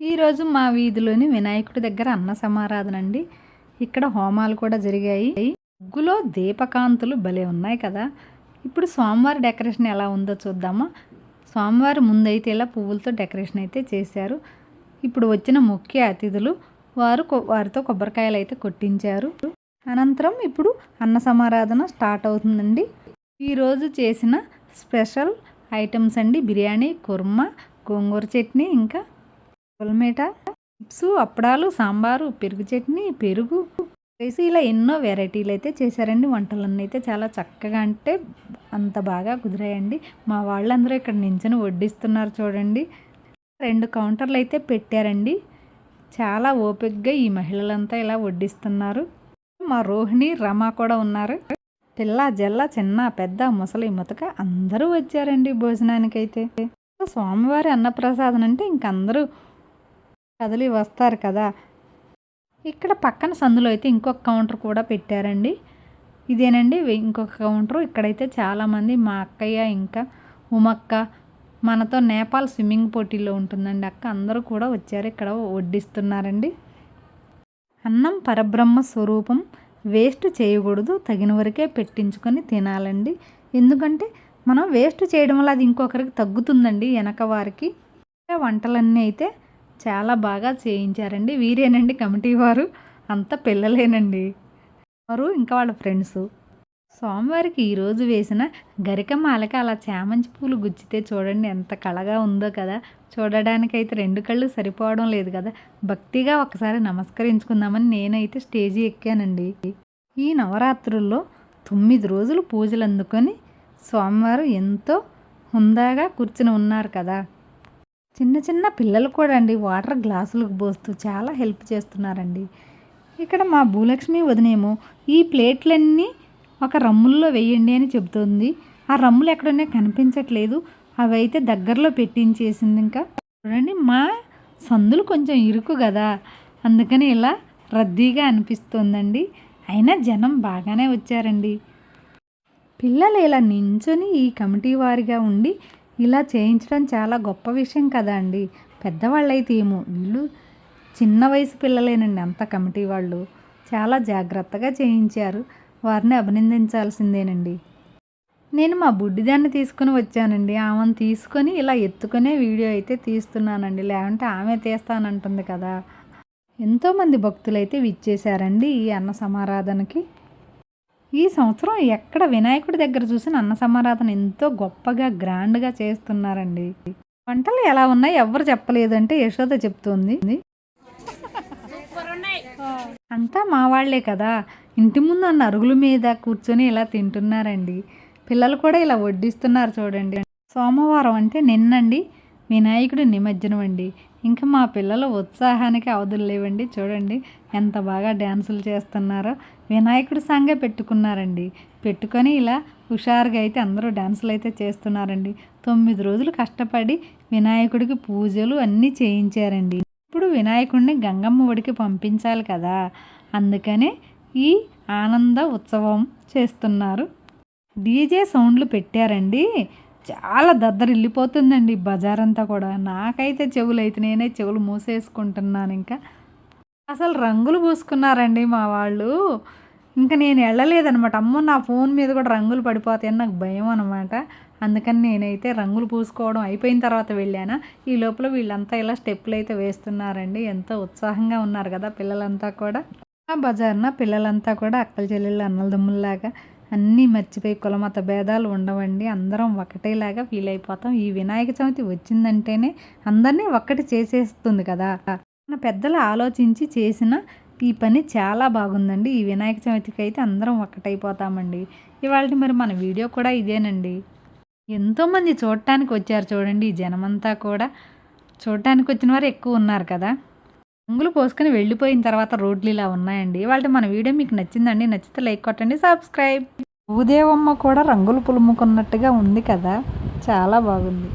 ఈరోజు మా వీధిలోని వినాయకుడి దగ్గర అన్న సమారాధన అండి. ఇక్కడ హోమాలు కూడా జరిగాయి. ముగ్గులో దీపకాంతులు భలే ఉన్నాయి కదా. ఇప్పుడు స్వామివారి డెకరేషన్ ఎలా ఉందో చూద్దామా. స్వామివారి ముందైతే ఇలా పువ్వులతో డెకరేషన్ అయితే చేశారు. ఇప్పుడు వచ్చిన ముఖ్య అతిథులు వారు వారితో కొబ్బరికాయలు అయితే కొట్టించారు. అనంతరం ఇప్పుడు అన్న సమారాధన స్టార్ట్ అవుతుందండి. ఈరోజు చేసిన స్పెషల్ ఐటమ్స్ అండి. బిర్యానీ కుర్మా గోంగూర చట్నీ ఇంకా పొలమేట చిప్స్ అప్పడాలు సాంబారు పెరుగు చట్నీ పెరుగు. వేసి ఇలా ఎన్నో వెరైటీలు అయితే చేశారండి. వంటలన్నీ అయితే చాలా చక్కగా అంటే అంత బాగా కుదిరాయండి. మా వాళ్ళందరూ ఇక్కడ నించుని వడ్డిస్తున్నారు చూడండి. రెండు కౌంటర్లు అయితే పెట్టారండి. చాలా ఓపికగా ఈ మహిళలంతా ఇలా వడ్డిస్తున్నారు. మా రోహిణి రమ కూడా ఉన్నారు. పిల్ల జల్ల చిన్న పెద్ద ముసలి ముతక అందరూ వచ్చారండి భోజనానికైతే. స్వామివారి అన్నప్రసాదం అంటే ఇంకందరూ కదిలి వస్తారు కదా. ఇక్కడ పక్కన సందులో అయితే ఇంకొక కౌంటర్ కూడా పెట్టారండి. ఇదేనండి ఇంకొక కౌంటర్. ఇక్కడైతే చాలామంది మా అక్కయ్య ఇంకా ఉమక్క మనతో నేపాల్ స్విమ్మింగ్ పోటీలో ఉంటుందండి అక్క. అందరూ కూడా వచ్చారు ఇక్కడ వడ్డిస్తున్నారండి. అన్నం పరబ్రహ్మ స్వరూపం వేస్ట్ చేయకూడదు తగిన వరకే పెట్టించుకొని తినాలండి. ఎందుకంటే మనం వేస్ట్ చేయడం వల్ల అది ఇంకొకరికి తగ్గుతుందండి వెనక వారికి. వంటలన్నీ అయితే చాలా బాగా చేయించారండి. వీరేనండి కమిటీ వారు. అంత పిల్లలేనండి. వారు ఇంకా వాళ్ళ ఫ్రెండ్స్. సోమవారికి ఈరోజు వేసిన గరిక మాలక అలా చామంతి పూలు గుచ్చితే చూడండి ఎంత కళగా ఉందో కదా. చూడడానికైతే రెండు కళ్ళు సరిపోవడం లేదు కదా. భక్తిగా ఒకసారి నమస్కరించుకుందామని నేనైతే స్టేజీ ఎక్కానండి. ఈ నవరాత్రుల్లో తొమ్మిది రోజులు పూజలు అందుకొని సోమవారం ఎంతో హుందాగా కూర్చుని ఉన్నారు కదా. చిన్న చిన్న పిల్లలు కూడా అండి వాటర్ గ్లాసులకు పోస్తూ చాలా హెల్ప్ చేస్తున్నారండి. ఇక్కడ మా భూలక్ష్మి వదినేమో ఈ ప్లేట్లన్నీ ఒక రమ్ముల్లో వేయండి అని చెబుతుంది. ఆ రమ్ములు ఎక్కడనే కనిపించట్లేదు. అవి అయితే దగ్గరలో పెట్టించేసింది ఇంకా. చూడండి మా సందులు కొంచెం ఇరుకు కదా. అందుకని ఇలా రద్దీగా అనిపిస్తోందండి. అయినా జనం బాగానే వచ్చారండి. పిల్లలు ఇలా నించొని ఈ కమిటీ వారిగా ఉండి ఇలా చేయించడం చాలా గొప్ప విషయం కదా అండి పెద్దవాళ్ళైతే ఏమో వీళ్ళు చిన్న వయసు పిల్లలేనండి అంత కమిటీ వాళ్ళు. చాలా జాగ్రత్తగా చేయించారు. వారిని అభినందించాల్సిందేనండి. నేను మా బుడ్డిదాన్ని తీసుకుని వచ్చానండి. ఆమెను తీసుకొని ఇలా ఎత్తుకునే వీడియో అయితే తీస్తున్నానండి. లేకుంటే ఆమె తీస్తానంటుంది కదా. ఎంతోమంది భక్తులు అయితే విచ్చేశారండి ఈ అన్న సమారాధనకి ఈ సంవత్సరం ఎక్కడ వినాయకుడి దగ్గర చూసిన అన్న సమారాధన ఎంతో గొప్పగా గ్రాండ్గా చేస్తున్నారండి. వంటలు ఎలా ఉన్నాయి ఎవరు చెప్పలేదంటే యశోద చెప్తుంది. అంతా మా వాళ్ళే కదా. ఇంటి ముందు అన్న అరుగుల మీద కూర్చొని ఇలా తింటున్నారండి. పిల్లలు కూడా ఇలా వడ్డిస్తున్నారు చూడండి. సోమవారం అంటే నిన్నండి. వినాయకుడు నిమజ్జనం అండి. ఇంకా మా పిల్లల ఉత్సాహానికి అవధులు లేవండి. చూడండి ఎంత బాగా డ్యాన్సులు చేస్తున్నారో. వినాయకుడి సాంగే పెట్టుకున్నారండి. పెట్టుకొని ఇలా హుషారుగా అయితే అందరూ డ్యాన్సులు అయితే చేస్తున్నారండి. తొమ్మిది రోజులు కష్టపడి వినాయకుడికి పూజలు అన్నీ చేయించారండి. ఇప్పుడు వినాయకుడిని గంగమ్మ ఒడికి పంపించాలి కదా. అందుకనే ఈ ఆనంద ఉత్సవం చేస్తున్నారు. డీజే సౌండ్లు పెట్టారండి. చాలా దద్దరిల్లిపోతుందండి బజార్ అంతా కూడా. నాకైతే చెవులు అయితే నేనే చెవులు మూసేసుకుంటున్నాను ఇంకా. అసలు రంగులు పూసుకున్నారండి మా వాళ్ళు. ఇంకా నేను వెళ్ళలేదనమాట అమ్మో నా ఫోన్ మీద కూడా రంగులు పడిపోతాయని నాకు భయం అనమాట. అందుకని నేనైతే రంగులు పూసుకోవడం అయిపోయిన తర్వాత వెళ్ళాను. ఈ లోపల వీళ్ళంతా ఇలా స్టెప్పులు అయితే వేస్తున్నారండి. ఎంతో ఉత్సాహంగా ఉన్నారు కదా పిల్లలంతా కూడా. ఆ బజార్న పిల్లలంతా కూడా అక్కల చెల్లెళ్ళు అన్నలదమ్ముల్లాగా అన్నీ మర్చిపోయి కులమత భేదాలు ఉండవండి. అందరం ఒకటేలాగా ఫీల్ అయిపోతాం. ఈ వినాయక చవితి వచ్చిందంటేనే అందరినీ ఒక్కటి చేసేస్తుంది కదా. మన పెద్దలు ఆలోచించి చేసిన ఈ పని చాలా బాగుందండి. ఈ వినాయక చవితికి అయితే అందరం ఒక్కటైపోతామండి ఇవాళ మరి మన వీడియో కూడా ఇదేనండి. ఎంతోమంది చూడటానికి వచ్చారు చూడండి. ఈ జనమంతా కూడా చూడటానికి వచ్చిన వారు ఎక్కువ ఉన్నారు కదా. రంగులు పోసుకొని వెళ్ళిపోయిన తర్వాత రోడ్లు ఇలా ఉన్నాయండి. వాళ్ళ మన వీడియో మీకు నచ్చిందండి. నచ్చితే లైక్ కొట్టండి సబ్స్క్రైబ్. భూదేవమ్మ కూడా రంగులు పులుముకున్నట్టుగా ఉంది కదా. చాలా బాగుంది.